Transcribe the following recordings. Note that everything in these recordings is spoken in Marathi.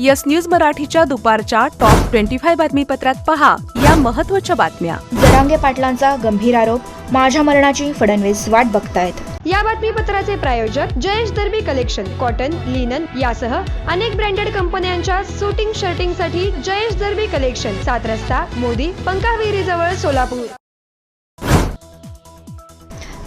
यस न्यूज मराठीच्या दुपारच्या टॉप ट्वेंटी फाय बातमीपत्रात पहा या महत्त्वाच्या बातम्या. जरांगे पाटलांचा गंभीर आरोप माझ्या मरणाची फडणवीस वाट बघतायत. या बातमीपत्राचे प्रायोजक Jayesh Darbi collection cotton linen यासह अनेक ब्रँडेड कंपन्यांच्या सुटिंग शर्टिंगसाठी जयेश दर्बी कलेक्शन सात रस्ता मोदी पंकाविहिरी जवळ सोलापूर.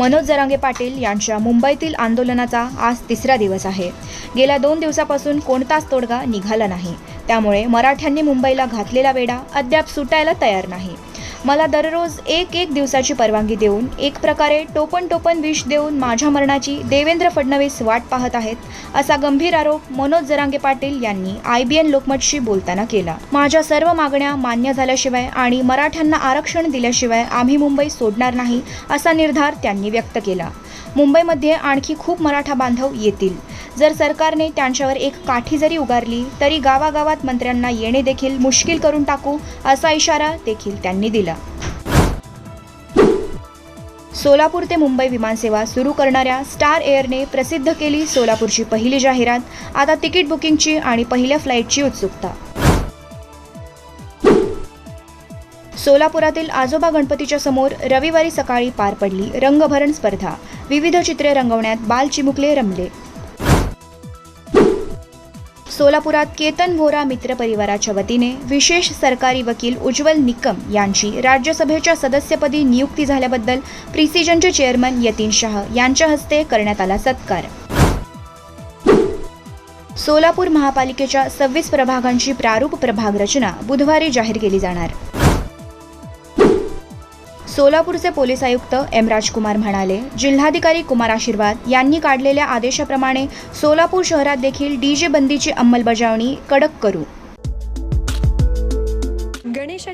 मनोज जरांगे पाटील यांच्या मुंबईतील आंदोलनाचा आज तिसरा दिवस आहे. गेल्या दोन दिवसापासून कोणताच तोडगा निघाला नाही. त्यामुळे मराठ्यांनी मुंबईला घातलेला वेढा अद्याप सुटायला तयार नाही. मला दररोज एक एक दिवसाची परवानगी देऊन एक प्रकारे टोपण टोपण विष देऊन माझ्या मरणाची देवेंद्र फडणवीस वाट पाहत आहेत असा गंभीर आरोप मनोज जरांगे पाटील यांनी आय बी एन लोकमतशी बोलताना केला. माझ्या सर्व मागण्या मान्य झाल्याशिवाय आणि मराठ्यांना आरक्षण दिल्याशिवाय आम्ही मुंबई सोडणार नाही असा निर्धार त्यांनी व्यक्त केला. मुंबईमध्ये आणखी खूप मराठा बांधव येतील. जर सरकारने त्यांच्यावर एक काठी जरी उगारली तरी गावागावात मंत्र्यांना येणे देखील मुश्किल करून टाकू असा इशारा देखील त्यांनी दिला. सोलापूर ते मुंबई विमानसेवा सुरू करणाऱ्या स्टार एअरने प्रसिद्ध केली सोलापूरची पहिली जाहिरात. आता तिकीट बुकिंगची आणि पहिल्या फ्लाईटची उत्सुकता. सोलापुरातील आजोबा गणपतीच्या समोर रविवारी सकाळी पार पडली रंगभरण स्पर्धा. विविध चित्रे रंगवण्यात बाल चिमुकले रमले. सोलापुरात केतन व्होरा मित्र परिवाराच्या वतीने विशेष सरकारी वकील उज्ज्वल निकम यांची राज्यसभेच्या सदस्यपदी नियुक्ती झाल्याबद्दल प्रिसिजनचे चेअरमन यतीन शाह यांच्या हस्ते करण्यात आला सत्कार. सोलापूर महापालिकेच्या सव्वीस प्रभागांची प्रारूप प्रभाग रचना बुधवारी जाहीर केली जाणार. सोलापूरचे पोलीस आयुक्त एम राजकुमार म्हणाले जिल्हाधिकारी कुमार आशीर्वाद यांनी काढलेल्या आदेशाप्रमाणे सोलापूर शहरात देखील डी जे बंदीची अंमलबजावणी कडक करू.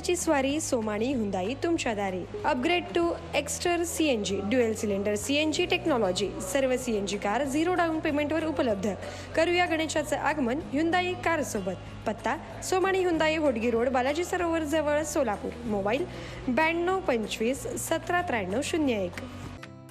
गणेशाची स्वारी सोमाणी हुंदाई तुमच्या दारी. Upgrade to Exter C N G dual cylinder C N G technology सर्व C N G car zero down पेमेंटवर उपलब्ध. करूया गणेशाचं आगमन हुंदाई कार सोबत. पत्ता सोमाणी हुंदाई होडगी रोड बालाजी सरोवर जवळ सोलापूर. मोबाईल ब्याण्णव पंचवीस सतरा त्र्याण्णव शून्य एक.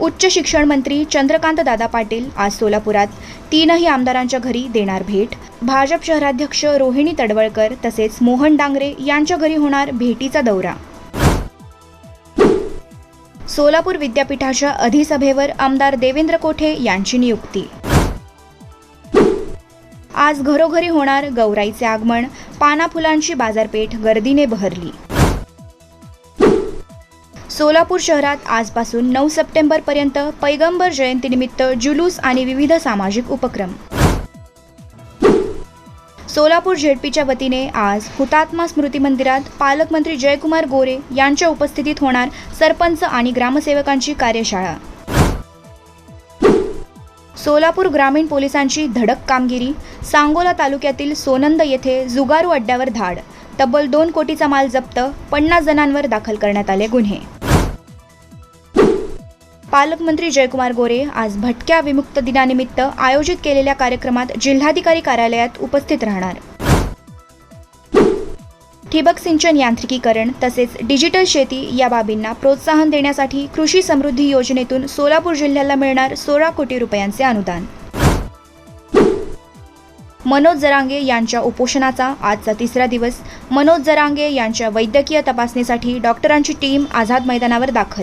उच्च शिक्षण मंत्री चंद्रकांत दादा पाटील आज सोलापुरात. तीनही आमदारांच्या घरी देणार भेट. भाजप शहराध्यक्ष रोहिणी तडवळकर तसेच मोहन डांगरे यांच्या घरी होणार भेटीचा दौरा. सोलापूर विद्यापीठाच्या अधिसभेवर आमदार देवेंद्र कोठे यांची नियुक्ती. आज घरोघरी होणार गौराईचे आगमन. पानाफुलांची बाजारपेठ गर्दीने बहरली. सोलापूर शहरात आजपासून नऊ सप्टेंबरपर्यंत पैगंबर जयंतीनिमित्त जुलूस आणि विविध सामाजिक उपक्रम. सोलापूर झेडपीच्या वतीने आज हुतात्मा स्मृती मंदिरात पालकमंत्री जयकुमार गोरे यांच्या उपस्थितीत होणार सरपंच आणि ग्रामसेवकांची कार्यशाळा. सोलापूर ग्रामीण पोलिसांची धडक कामगिरी सांगोला तालुक्यातील सोनंद येथे जुगारू अड्ड्यावर धाड तब्बल दोन कोटीचा माल जप्त पन्नास जणांवर दाखल करण्यात आले गुन्हे. पालकमंत्री जयकुमार गोरे आज भटक्या विमुक्त दिनानिमित्त आयोजित केलेल्या कार्यक्रमात जिल्हाधिकारी कार्यालयात उपस्थित राहणार. ठिबक सिंचन यांत्रिकीकरण तसेच डिजिटल शेती या बाबींना प्रोत्साहन देण्यासाठी कृषी समृद्धी योजनेतून सोलापूर जिल्ह्याला मिळणार सोळा कोटी रुपयांचे अनुदान. मनोज जरांगे यांच्या उपोषणाचा आजचा तिसरा दिवस. मनोज जरांगे यांच्या वैद्यकीय तपासणीसाठी डॉक्टरांची टीम आझाद मैदानावर दाखल.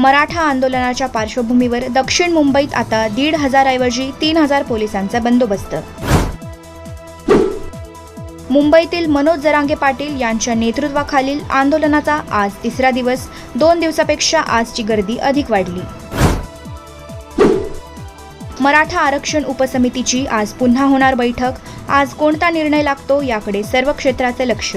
मराठा आंदोलनाच्या पार्श्वभूमीवर दक्षिण मुंबईत आता दीड हजारऐवजी तीन हजार पोलिसांचा बंदोबस्त. मुंबईतील मनोज जरांगे पाटील यांच्या नेतृत्वाखालील आंदोलनाचा आज तिसरा दिवस. दोन दिवसापेक्षा आजची गर्दी अधिक वाढली. मराठा आरक्षण उपसमितीची आज पुन्हा होणार बैठक. आज कोणता निर्णय लागतो याकडे सर्व क्षेत्राचे लक्ष.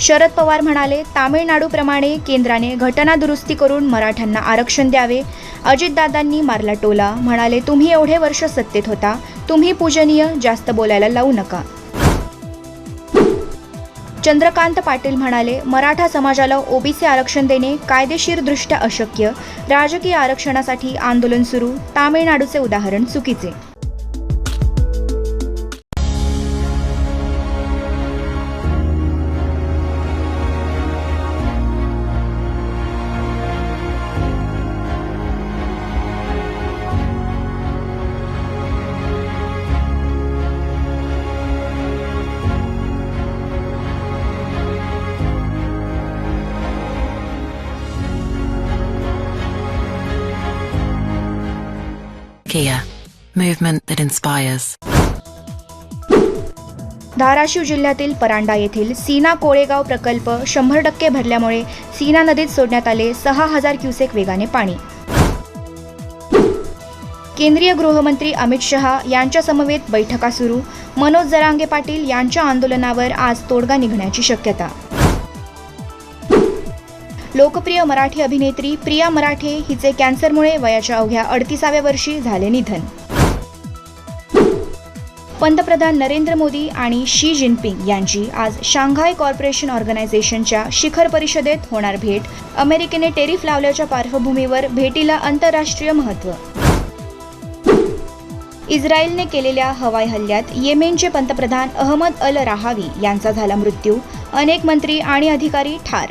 शरद पवार म्हणाले तामिळनाडूप्रमाणे केंद्राने घटना दुरुस्ती करून मराठ्यांना आरक्षण द्यावे. अजितदादांनी मारला टोला. म्हणाले तुम्ही एवढे वर्ष सत्तेत होता. तुम्ही पूजनीय जास्त बोलायला लावू नका. चंद्रकांत पाटील म्हणाले मराठा समाजाला ओबीसी आरक्षण देणे कायदेशीरदृष्ट्या अशक्य. राजकीय आरक्षणासाठी आंदोलन सुरू. तामिळनाडूचे उदाहरण चुकीचे. Kia, movement that inspires. Dharashiv जिल्ह्यातील परांडा येथील सीना कोळेगाव प्रकल्प शंभर टक्के भरल्यामुळे सीना नदीत सोडण्यात आले सहा हजार क्युसेक वेगाने पाणी. केंद्रीय गृहमंत्री अमित शहा यांच्यासमवेत बैठका सुरू. मनोज जरांगे पाटील यांच्या आंदोलनावर आज तोडगा निघण्याची शक्यता. लोकप्रिय मराठी अभिनेत्री प्रिया मराठे हिचे कॅन्सरमुळे वयाच्या अवघ्या अडतीसाव्या वर्षी झाले निधन. पंतप्रधान नरेंद्र मोदी आणि शी जिनपिंग यांची आज शांघाय कॉर्पोरेशन ऑर्गनायझेशनच्या शिखर परिषदेत होणार भेट. अमेरिकेने टेरिफ लावल्याच्या पार्श्वभूमीवर भेटीला आंतरराष्ट्रीय महत्त्व इस्रायलने केलेल्या हवाई हल्ल्यात येमेनचे पंतप्रधान अहमद अल राहावी यांचा झाला मृत्यू. अनेक मंत्री आणि अधिकारी ठार.